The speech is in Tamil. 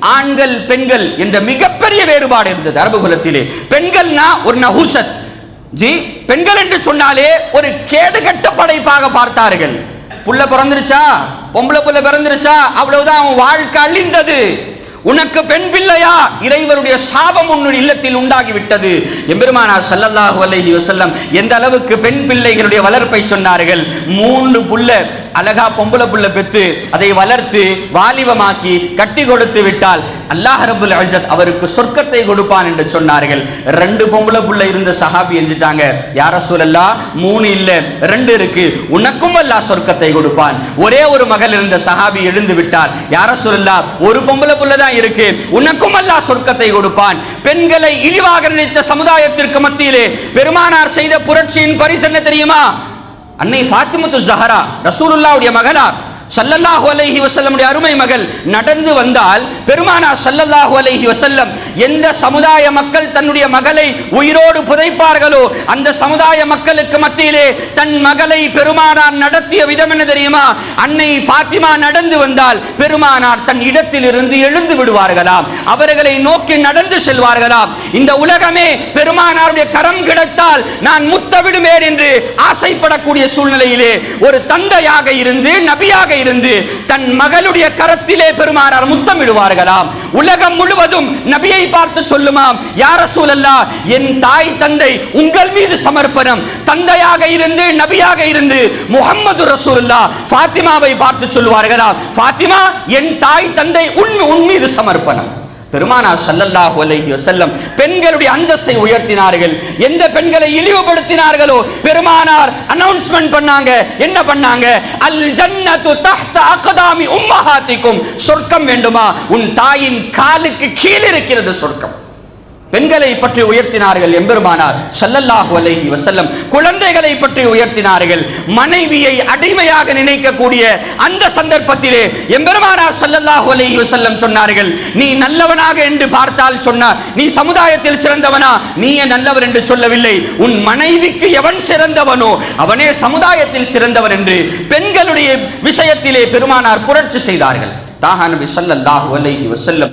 ஆண்கள் பெண்கள் என்ற மிகப்பெரிய வேறுபாடு இருந்தது அரபு குலத்திலே. பெண்கள்னா ஒரு நஹூசத் ஜி பெண்கள் என்று சொன்னாலே ஒரு கேடுகட்ட படைப்பாக பார்த்தார்கள். புள்ள பிறந்துருச்சா? பொம்பளை புள்ள பிறந்துருச்சா? அவ்வளவுதான் அவன் வாழ்க்கை அழிந்தது. உனக்கு பெண் பிள்ளையா? இறைவனுடைய சாபம் உன்னுடைய இல்லத்தில் உண்டாகி விட்டது எம்பெருமானார் ஸல்லல்லாஹு அலைஹி வசல்லம் எந்த அளவுக்கு பெண் பிள்ளைகளுடைய வளர்ப்பை சொன்னார்கள்? மூன்று புள்ள. அழகா பொம்பளை புள்ள பெற்று அதை வளர்த்து வாலிபமாக்கி கட்டி கொடுத்து விட்டால் அல்லாஹ் ரபுல் அஜத் அவருக்கு சொர்க்கத்தை கொடுப்பான் என்று சொன்னார்கள். ரெண்டு பொம்பளை புள்ள இருந்த சஹாபி எஞ்சிட்டாங்க. யார சூழல்லா மூணு இல்ல ரெண்டு இருக்கு. உனக்கும் அல்லாஹ் சொர்க்கத்தை கொடுப்பான். ஒரே ஒரு மகள் இருந்த சஹாபி எழுந்து விட்டார். யார சூழல்லா ஒரு பொம்பளை புள்ள தான் இருக்கு. உனக்கும் அல்லாஹ் சொர்க்கத்தை கொடுப்பான். பெண்களை இழிவாக நினைத்த சமுதாயத்திற்கு மத்தியிலே பெருமானார் செய்த புரட்சியின் பரிசு என்ன தெரியுமா? அன்னை ஃபாத்திமத்து ஜஹரா ரசூலுல்லாவுடைய மகளார் சல்லல்லாஹு அலைஹி வசல்லமுடைய அருமை மகள் நடந்து வந்தால் பெருமானா சல்லல்லாஹு அலைஹி வசல்லம் எந்த சமுதாய மக்கள் தன்னுடைய மகளை உயிரோடு புதைப்பார்களோ அந்த சமுதாய மக்களுக்கு மத்தியிலே தன் மகளை பெருமானார் நடத்திய விதம் என்ன தெரியுமா? அன்னை ஃபாத்திமா நடந்து வந்தால் பெருமானார் தன் இடத்திலிருந்து எழுந்து விடுவார்களாம். அவர்களை நோக்கி நடந்து செல்வார்களாம் இந்த உலகமே பெருமானாருடைய கரம் கிடைத்தால் நான் முத்தவிடுவேன் என்று ஆசைப்படக்கூடிய சூழ்நிலையிலே ஒரு தந்தையாக இருந்து நபியாக இருந்து தன் மகளுடைய கரத்திலே பெருமானார் முத்தமிடுவார்களாம் உலகம் முழுவதும் நபியை பார்த்து சொல்லுமாம் யார சூழல்லா என் தாய் தந்தை உங்கள் மீது சமர்ப்பணம். தந்தையாக இருந்து நபியாக இருந்து முகம்மது ரசூல்லா ஃபாத்திமாவை பார்த்து சொல்லுவார்களா? ஃபாத்திமா என் தாய் தந்தை உன் உன் மீது சமர்ப்பணம். பெருமானார் சல்லல்லாஹ் அலைஹி வசல்லம் பெண்களுடைய அந்தஸ்தை உயர்த்தினார்கள். எந்த பெண்களை இழிவுபடுத்தினார்களோ பெருமானார் அனௌன்ஸ்மெண்ட் பண்ணாங்க. என்ன பண்ணாங்க? அல் ஜன்னத்து தஹ்த அக்தாமி உம்மஹாத்திக்கும் சொர்க்கம் வேண்டுமா? உன் தாயின் காலுக்கு கீழ் இருக்கிறது சொர்க்கம். பெண்களை பற்றி உயர்த்தினார்கள் எம்பெருமானார் சல்லல்லாஹு அலைஹி வசல்லம் குழந்தைகளை பற்றி உயர்த்தினார்கள். மனைவியை அடிமையாக நினைக்கக்கூடிய அந்த சந்தர்ப்பத்திலே எம்பெருமானார் சல்லல்லாஹு அலைஹி வசல்லம் சொன்னார்கள் நீ நல்லவனாக என்று பார்த்தால் சொன்னார் நீ சமுதாயத்தில் சிறந்தவனா? நீயே நல்லவர் என்று சொல்லவில்லை? உன் மனைவிக்கு எவன் சிறந்தவனோ அவனே சமுதாயத்தில் சிறந்தவன் என்று பெண்களுடைய விஷயத்திலே பெருமானார் புரட்சி செய்தார்கள். தாஹா நபி ஸல்லல்லாஹு அலைஹி வசல்லம்